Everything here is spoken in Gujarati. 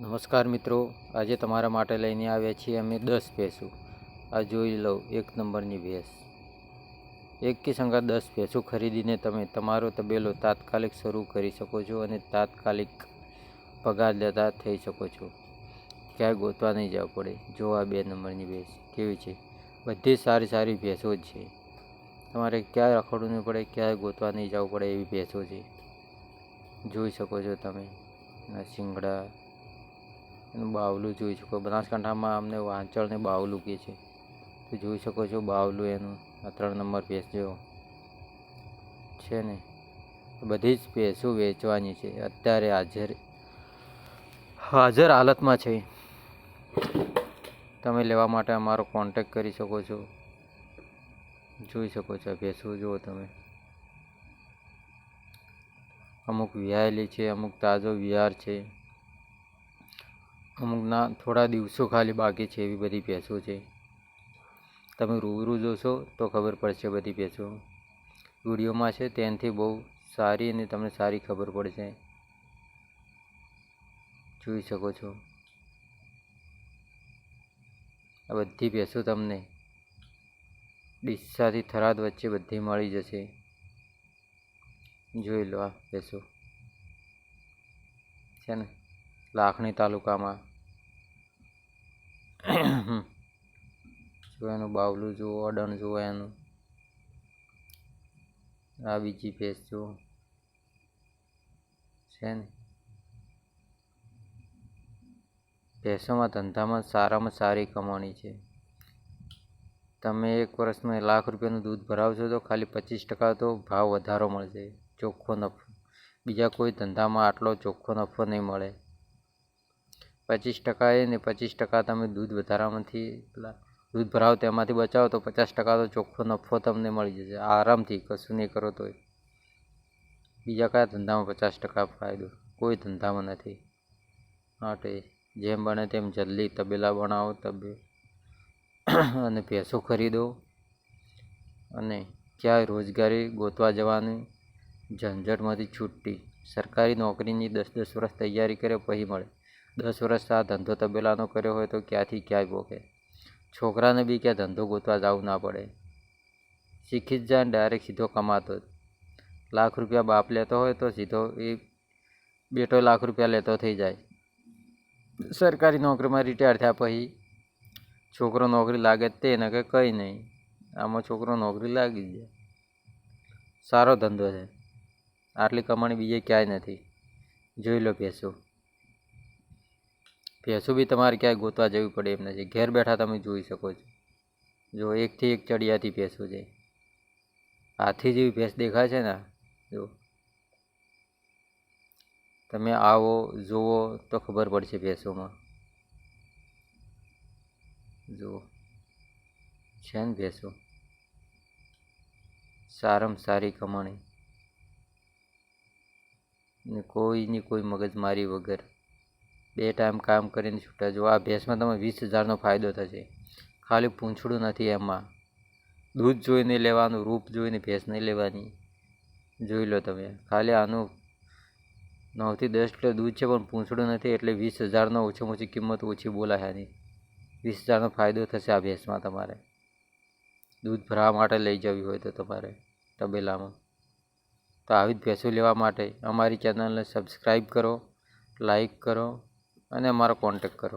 નમસ્કાર મિત્રો, આજે તમારા માટે લઈને આવ્યા છીએ અમે દસ ભેંસું. આ જોઈ લો, એક નંબરની ભેંસ. એકથી સંગા દસ ભેંસું ખરીદીને તમે તમારો તબેલો તાત્કાલિક શરૂ કરી શકો છો અને તાત્કાલિક પગાર લેતા થઈ શકો છો. ક્યાંય ગોતવા નહીં જવું પડે. જો આ બે નંબરની ભેંસ કેવી છે? બધી સારી સારી ભેંસો જ છે. તમારે ક્યાંય રખડવું નહીં પડે, ક્યાંય ગોતવા નહીં જવું પડે એવી ભેંસો છે. જોઈ શકો છો તમે. શિંગડા બાવલું જોઈ શકો. બનાસકાંઠામાં અમને વાંચળને બાવલું કહે છે. તો જોઈ શકો છો બાવલું એનું, આ ત્રણ નંબર ભેંસ જેવો. છે ને? બધી જ ભેંસો વેચવાની છે. અત્યારે હાજર હાજર હાલતમાં છે. તમે લેવા માટે અમારો કોન્ટેક કરી શકો છો. જોઈ શકો છો ભેંસો જુઓ તમે. અમુક વિહાયેલી છે, અમુક તાજો વિહાર છે. અમુકના થોડા દિવસો ખાલી બાકી છે એવી બધી ભેંસો છે. તમે રૂબરૂ જોશો તો ખબર પડશે બધી ભેંસો. વિડીયોમાં છે તેનાથી બહુ સારી અને તમને સારી ખબર પડશે. જોઈ શકો છો. આ બધી ભેંસો તમને ડીસાથી થરાદ વચ્ચે બધી મળી જશે. જોઈ લો આ ભેંસો. છે ને? લાખણી તાલુકામાં. જો એનું બાવલું જુઓ, અડણ જુઓ એનું. આ બીજી ભેંસ જુઓ. છે ને? ભેંસોમાં ધંધામાં સારામાં સારી કમાણી છે. તમે એક વર્ષમાં લાખ રૂપિયાનું દૂધ ભરાવશો તો ખાલી પચીસ ટકા તો ભાવ વધારો મળશે. ચોખ્ખો નફો. બીજા કોઈ ધંધામાં આટલો ચોખ્ખો નફો નહીં મળે. પચીસ ટકા એ ને પચીસ ટકા તમે દૂધ વધારામાંથી પેલા દૂધ ભરાવો તેમાંથી બચાવો તો પચાસ ટકા તો ચોખ્ખો નફો તમને મળી જશે. આરામથી કશું નહીં કરો તોય. બીજા કયા ધંધામાં પચાસ ટકા ફાયદો? કોઈ ધંધામાં નથી. માટે જેમ બને તેમ જલ્દી તબેલા બનાવો, તબે અને ભેંસો ખરીદો. અને ક્યાંય રોજગારી ગોતવા જવાની ઝંઝટમાંથી છૂટી સરકારી નોકરીની દસ દસ વર્ષ તૈયારી કરે પછી મળે. દસ વર્ષ આ ધંધો તબેલાનો કર્યો હોય તો ક્યાંથી ક્યાંય ભોગે. છોકરાને બી ક્યાં ધંધો ગોતવા જવું ના પડે. શીખી જ જાય ડાયરેક્ટ સીધો કમાતો જ. લાખ રૂપિયા બાપ લેતો હોય તો સીધો એ બેટો લાખ રૂપિયા લેતો થઈ જાય. સરકારી નોકરીમાં રિટાયર થયા પછી છોકરો નોકરી લાગે તે ને કે કંઈ નહીં. આમાં છોકરો નોકરી લાગી જ જાય. સારો ધંધો છે. આટલી કમાણી બીજે ક્યાંય નથી. જોઈ લો ભેંસો. ભેંસો બી તમારે ક્યાંય ગોતવા જવી પડે એમ નથી. ઘેર બેઠા તમે જોઈ શકો છો. જો એકથી એક ચડિયાથી ભેંસો છે હાથી જેવી ભેંસ દેખાય છે ને? જો. તમે આવો, જુઓ, તો ખબર પડશે ભેંસોમાં. જુઓ. છે ને ભેંસો? સારામાં સારી કમાણી. ને કોઈની કોઈ મગજમારી વગર. બે ટાઈમ કામ કરીને છૂટા. જો આ ભેંસમાં તમે વીસ હજારનો ફાયદો થશે. ખાલી પૂંછડું નથી એમાં. દૂધ જોઈને લેવાનું, રૂપ જોઈને ભેંસ નહીં લેવાની. જોઈ લો તમે. ખાલી આનું નવથી દસ કિલો દૂધ છે, પણ પૂંછડું નથી, એટલે વીસ હજારનો ઓછામાં ઓછી કિંમત ઓછી બોલાય આની. વીસ હજારનો ફાયદો થશે આ ભેંસમાં તમારે. દૂધ ભરાવા માટે લઈ જવી હોય તો તમારે તબેલામાં. તો આવી જ ભેંસો લેવા માટે અમારી ચેનલને સબસ્ક્રાઈબ કરો લાઈક કરો અને અમારો કોન્ટેક કરો.